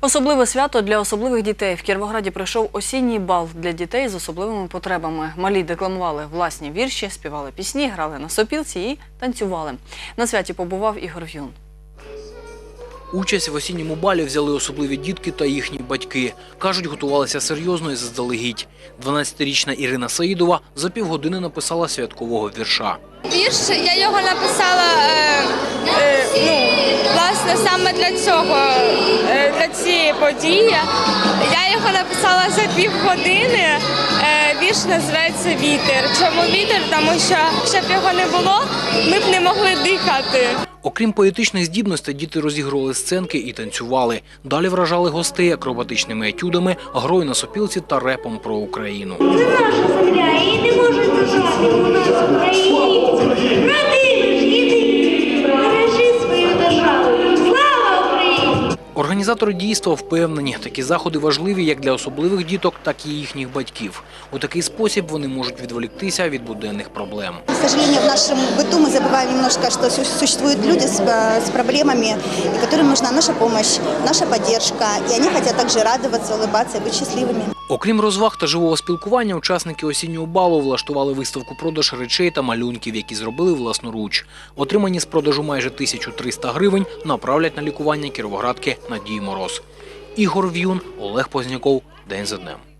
Особливе свято для особливих дітей. В Кіровограді пройшов осінній бал для дітей з особливими потребами. Малі декламували власні вірші, співали пісні, грали на сопілці і танцювали. На святі побував Ігор В'юн. Участь в осінньому балі взяли особливі дітки та їхні батьки. Кажуть, готувалися серйозно і заздалегідь. 12-річна Ірина Саїдова за півгодини написала святкового вірша. Вірш я його написала е, е, ну, власне саме для цього, цієї події. Я його написала за півгодини. Е, вірш називається Вітер. Чому вітер? Тому що щоб його не було, ми б не могли дихати. Окрім поетичних здібностей, діти розігрували сценки і танцювали. Далі вражали гостей акробатичними етюдами, грою на сопілці та репом про Україну. Це наша земля, і не може держати у нас в Організатори дійства впевнені, такі заходи важливі як для особливих діток, так і їхніх батьків. У такий спосіб вони можуть відволіктися від буденних проблем. К сожалению, в нашем быту мы забываем немножко, что су- существуют люди с, э, с проблемами, и которым нужна наша помощь, наша поддержка. И они хотят также радоваться, улыбаться и быть счастливыми. Окрім розваг та живого спілкування, учасники осіннього балу влаштували виставку продаж речей та малюнків, які зробили власноруч. Отримані з продажу майже 1300 гривень направлять на лікування кіровоградки Надії Мороз. Ігор В'юн, Олег Позняков. День за днем.